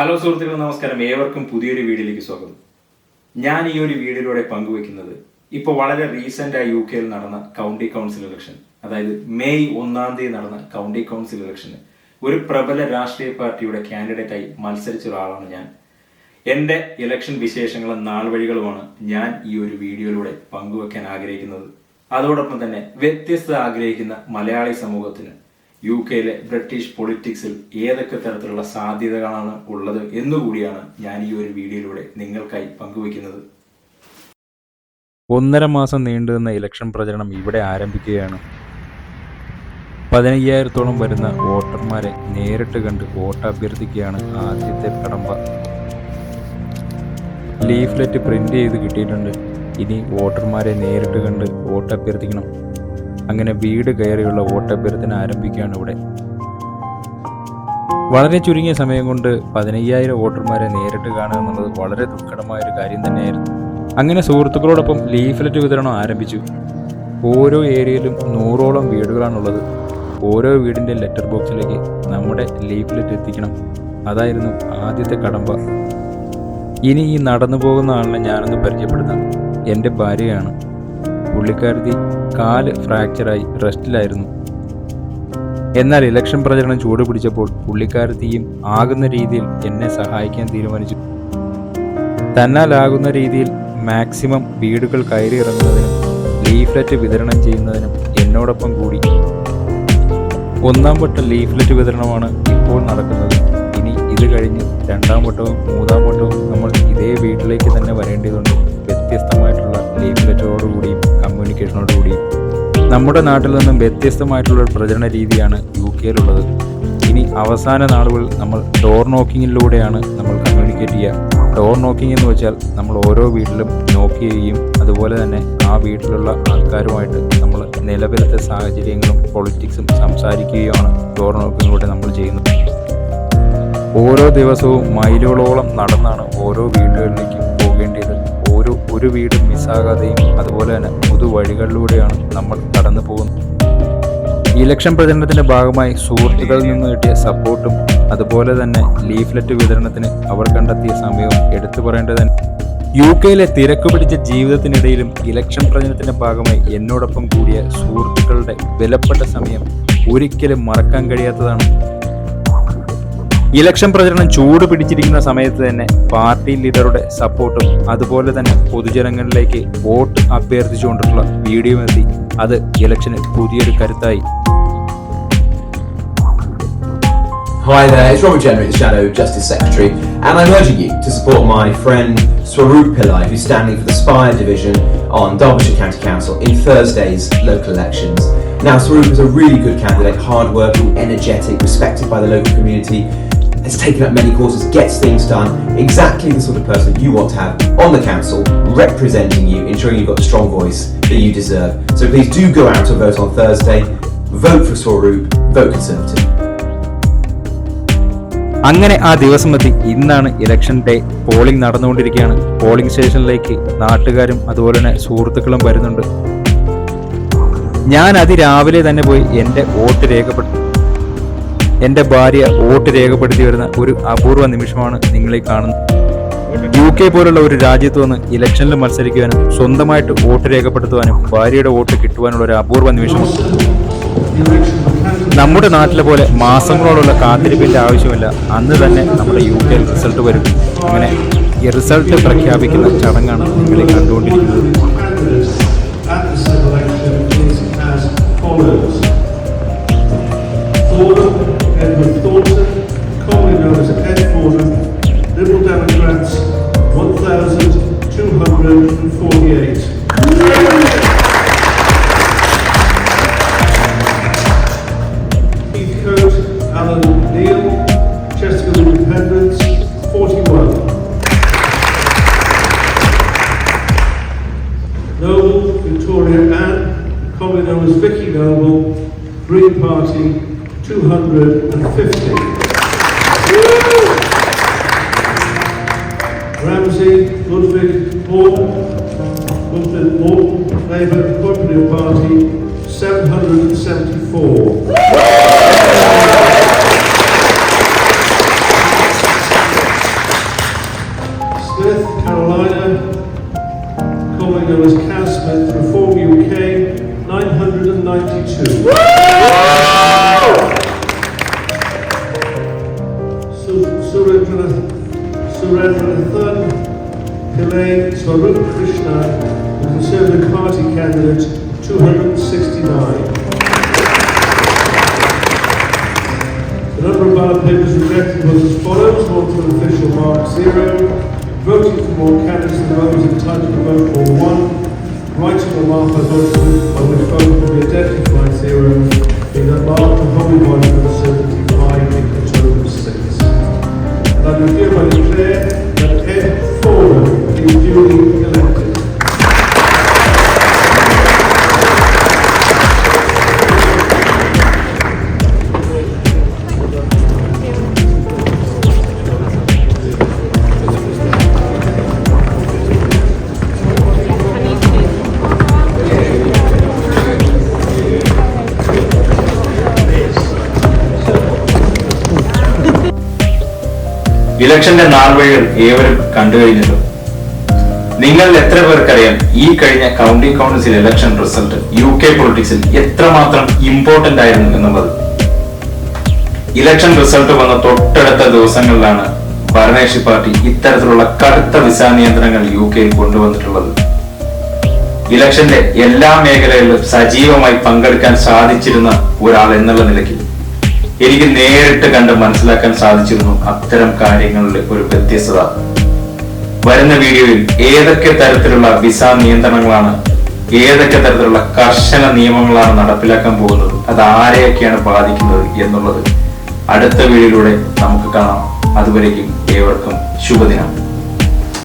Hello സുഹൃത്തുക്കൾ നമസ്കാരം. ഏവർക്കും പുതിയൊരു വീഡിയോയിലേക്ക് സ്വാഗതം. ഞാൻ ഈ ഒരു വീഡിയോയിലൂടെ പങ്കുവെക്കുന്നത് ഇപ്പോൾ വളരെ റീസെന്റ് ആയി യു കെയിൽ നടന്ന കൗണ്ടി കൗൺസിൽ ഇലക്ഷൻ. അതായത് മെയ് ഒന്നാം തീയതി നടന്ന കൗണ്ടി കൗൺസിൽ ഇലക്ഷന് ഒരു പ്രബല രാഷ്ട്രീയ പാർട്ടിയുടെ കാൻഡിഡേറ്റായി മത്സരിച്ച ഒരാളാണ് ഞാൻ. എന്റെ ഇലക്ഷൻ വിശേഷങ്ങളും നാൾവഴികളുമാണ് ഞാൻ ഈ ഒരു വീഡിയോയിലൂടെ പങ്കുവെക്കാൻ ആഗ്രഹിക്കുന്നത്. അതോടൊപ്പം തന്നെ വ്യത്യസ്തത ആഗ്രഹിക്കുന്ന മലയാളി സമൂഹത്തിന് യു കെയിലെ ബ്രിട്ടീഷ് പൊളിറ്റിക്സിൽ ഏതൊക്കെ തരത്തിലുള്ള സാധ്യതകളാണ് ഉള്ളത് എന്നുകൂടിയാണ് ഞാൻ ഈ ഒരു വീഡിയോയിലൂടെ നിങ്ങൾക്കായി പങ്കുവയ്ക്കുന്നത്. ഒന്നര മാസം നീണ്ടുനിന്ന ഇലക്ഷൻ പ്രചരണം ഇവിടെ ആരംഭിക്കുകയാണ്. പതിനയ്യായിരത്തോളം വരുന്ന വോട്ടർമാരെ നേരിട്ട് കണ്ട് വോട്ട് അഭ്യർത്ഥിക്കുകയാണ് ആദ്യത്തെ കടമ്പ. ലീഫ്ലെറ്റ് പ്രിന്റ് ചെയ്ത് കിട്ടിയിട്ടുണ്ട്. ഇനി വോട്ടർമാരെ നേരിട്ട് കണ്ട് വോട്ട് അഭ്യർത്ഥിക്കണം. അങ്ങനെ വീട് കയറിയുള്ള വോട്ട് അഭ്യർത്ഥന ആരംഭിക്കുകയാണ് ഇവിടെ. വളരെ ചുരുങ്ങിയ സമയം കൊണ്ട് പതിനയ്യായിരം വോട്ടർമാരെ നേരിട്ട് കാണുക എന്നുള്ളത് വളരെ ദുഃഖകരമായ ഒരു കാര്യം തന്നെയായിരുന്നു. അങ്ങനെ സുഹൃത്തുക്കളോടൊപ്പം ലീഫ്ലെറ്റ് വിതരണം ആരംഭിച്ചു. ഓരോ ഏരിയയിലും നൂറോളം വീടുകളാണുള്ളത്. ഓരോ വീടിന്റെ ലെറ്റർ ബോക്സിലേക്ക് നമ്മുടെ ലീഫ്ലെറ്റ് എത്തിക്കണം. അതായിരുന്നു ആദ്യത്തെ കടമ്പ. ഇനി ഈ നടന്നു പോകുന്ന ആളിനെ ഞാനൊന്ന് പരിചയപ്പെടുത്താം. എന്റെ ഭാര്യയാണ്. പുള്ളിക്കാരത്തി കാൽ ഫ്രാക്ചറായി റെസ്റ്റിലായിരുന്നു. എന്നാൽ ഇലക്ഷൻ പ്രചരണം ചൂടുപിടിച്ചപ്പോൾ പുള്ളിക്കാരത്തിയും ആകുന്ന രീതിയിൽ എന്നെ സഹായിക്കാൻ തീരുമാനിച്ചു. തന്നാലാകുന്ന രീതിയിൽ മാക്സിമം വീടുകൾ കയറിയിറങ്ങുന്നതിനും ലീഫ്ലെറ്റ് വിതരണം ചെയ്യുന്നതിനും എന്നോടൊപ്പം കൂടി. ഒന്നാം വട്ട ലീഫ്ലെറ്റ് വിതരണമാണ് ഇപ്പോൾ നടക്കുന്നത്. ഇനി ഇത് കഴിഞ്ഞ് രണ്ടാം വട്ടവും മൂന്നാം വട്ടവും നമ്മൾ ഇതേ വീട്ടിലേക്ക് തന്നെ വരേണ്ടതുണ്ട്. വ്യത്യസ്തമായിട്ടുള്ള ലീഫ്ലെറ്റോടുകൂടിയും കമ്മ്യൂണിക്കേഷനോടുകൂടിയും നമ്മുടെ നാട്ടിൽ നിന്നും വ്യത്യസ്തമായിട്ടുള്ള പ്രചരണ രീതിയാണ് യു കെയിലുള്ളത്. ഇനി അവസാന നാളുകൾ നമ്മൾ ഡോർ നോക്കിങ്ങിലൂടെയാണ് നമ്മൾ കമ്മ്യൂണിക്കേറ്റ് ചെയ്യുക. ഡോർ നോക്കിംഗ് എന്ന് വെച്ചാൽ നമ്മൾ ഓരോ വീട്ടിലും നോക്ക് ചെയ്യുകയും അതുപോലെ തന്നെ ആ വീട്ടിലുള്ള ആൾക്കാരുമായിട്ട് നമ്മൾ നിലവിലത്തെ സാഹചര്യങ്ങളും പൊളിറ്റിക്സും സംസാരിക്കുകയുമാണ് ഡോർ നോക്കിങ്ങിലൂടെ നമ്മൾ ചെയ്യുന്നത്. ഓരോ ദിവസവും മൈലുകളോളം നടന്നാണ് ഓരോ വീടുകളിലേക്കും പോകേണ്ടത് ഓരോ ഒരു വീടും മിസ്സാകാതെയും അതുപോലെ തന്നെ പുതുവഴികളിലൂടെയാണ് നമ്മൾ കടന്നു പോകുന്നത്. ഇലക്ഷൻ പ്രചരണത്തിന്റെ ഭാഗമായി സുഹൃത്തുക്കളിൽ നിന്ന് കിട്ടിയ സപ്പോർട്ടും അതുപോലെ തന്നെ ലീഫ്ലെറ്റ് വിതരണത്തിന് അവർ കണ്ടെത്തിയ സമയവും എടുത്തു പറയേണ്ടത് യു കെയിലെ തിരക്ക് പിടിച്ച ജീവിതത്തിനിടയിലും ഇലക്ഷൻ പ്രചരണത്തിന്റെ ഭാഗമായി എന്നോടൊപ്പം കൂടിയ സുഹൃത്തുക്കളുടെ വിലപ്പെട്ട സമയം ഒരിക്കലും മറക്കാൻ കഴിയാത്തതാണ് ഇലക്ഷൻ പ്രചരണം ചൂട് പിടിച്ചിരിക്കുന്ന സമയത്ത് തന്നെ പാർട്ടി ലീഡറുടെ സപ്പോർട്ടും അതുപോലെ തന്നെ പൊതുജനങ്ങളിലേക്ക് വോട്ട് അഭ്യർത്ഥിച്ചുകൊണ്ടുള്ള വീഡിയോ എത്തി അത് ഇലക്ഷന് പുതിയൊരു കരുത്തായി Hi there, it's Robert Jenner, Shadow Justice Secretary, and I'm urging you to support my friend Swaroop Pillai, who's standing for the Spire Division on Derbyshire County Council in Thursday's local elections. Now, Swaroop is a really good candidate, hard working, energetic, respected by the local community, has taken up many courses, gets things done, exactly the sort of person you want to have on the council, representing you, ensuring you've got the strong voice that you deserve. So please do go out to vote on Thursday, vote for Swaroop, vote Conservative. അങ്ങനെ ആ ദിവസം എത്തി ഇന്നാണ് election day polling നടന്നുകൊണ്ടിരിക്കുകയാണ് polling സ്റ്റേഷനിലേക്ക് നാട്ടുകാരും അതുപോലെ തന്നെ സുഹൃത്തുക്കളും വരുന്നുണ്ട് ഞാൻ അതിരാവിലെ തന്നെ പോയി എന്റെ വോട്ട് രേഖപ്പെടുത്തി എന്റെ ഭാര്യ വോട്ട് രേഖപ്പെടുത്തി വരുന്ന ഒരു അപൂർവ നിമിഷമാണ് നിങ്ങളീ കാണുന്നത്. യു കെ പോലുള്ള ഒരു രാജ്യത്ത് വന്ന് ഇലക്ഷനിൽ മത്സരിക്കുവാനും സ്വന്തമായിട്ട് വോട്ട് രേഖപ്പെടുത്തുവാനും ഭാര്യയുടെ വോട്ട് കിട്ടുവാനുള്ള ഒരു അപൂർവ നിമിഷം. നമ്മുടെ നാട്ടിലെ പോലെ മാസങ്ങളോടുള്ള കാത്തിരിപ്പിന്റെ ആവശ്യമില്ല. അന്ന് തന്നെ നമ്മുടെ യു കെയിൽ റിസൾട്ട് വരും. അങ്ങനെ റിസൾട്ട് പ്രഖ്യാപിക്കുന്ന ചടങ്ങാണ് നിങ്ങളെ കണ്ടുകൊണ്ടിരിക്കുന്നത്. Thank the Edward Thornton, commonly known as Ed Liberal Democrats, 1,248. Keith Heathcote, Alan Neil, Chesterfield Independents, 41. Noble, Victoria Ann, commonly known as Vicky Noble, Green Party, 250. Ramsey, Ludwig Morton, Ludwig Morton, Labour Cooperative Party, 774. Smith, Carolina, commonly known as Smith, Reform UK, 992. Surendrathan Pillai Swarup Krishna, the Conservative Party candidate, 269. The number of ballot papers rejected was as follows, one for an official mark zero, voting for more candidates than those entitled to vote for one, writing a mark by voting on which vote will be identified zero, being that mark the holy one the in the total six. And I do hereby declare ഇലക്ഷന്റെ നാൾവഴികൾ ഏവരും കണ്ടു കഴിഞ്ഞല്ലോ നിങ്ങൾ എത്ര പേർക്കറിയാം ഈ കഴിഞ്ഞ county council election result U K പൊളിറ്റിക്സിൽ എത്രമാത്രം important ആയിരുന്നു എന്നുള്ളത്? ഇലക്ഷൻ റിസൾട്ട് വന്ന തൊട്ടടുത്ത ദിവസങ്ങളിലാണ് ഭരണകക്ഷി പാർട്ടി ഇത്തരത്തിലുള്ള കടുത്ത വിസ നിയന്ത്രണങ്ങൾ യു കെയിൽ കൊണ്ടുവന്നിട്ടുള്ളത്. ഇലക്ഷന്റെ എല്ലാ മേഖലകളിലും സജീവമായി പങ്കെടുക്കാൻ സാധിച്ചിരുന്ന ഒരാൾ എന്നുള്ള നിലയ്ക്ക് എനിക്ക് നേരിട്ട് കണ്ട് മനസ്സിലാക്കാൻ സാധിച്ചിരുന്നു അത്തരം കാര്യങ്ങളിൽ ഒരു വ്യത്യസ്തത. വരുന്ന വീഡിയോയിൽ ഏതൊക്കെ തരത്തിലുള്ള വിസ നിയന്ത്രണങ്ങളാണ് ഏതൊക്കെ തരത്തിലുള്ള കർശന നിയമങ്ങളാണ് നടപ്പിലാക്കാൻ പോകുന്നത് അത് ആരെയൊക്കെയാണ് ബാധിക്കുന്നത് എന്നുള്ളത് അടുത്ത വീഡിയോയിലൂടെ നമുക്ക് കാണാം. അതുവരേക്കും ഏവർക്കും ശുഭദിനം.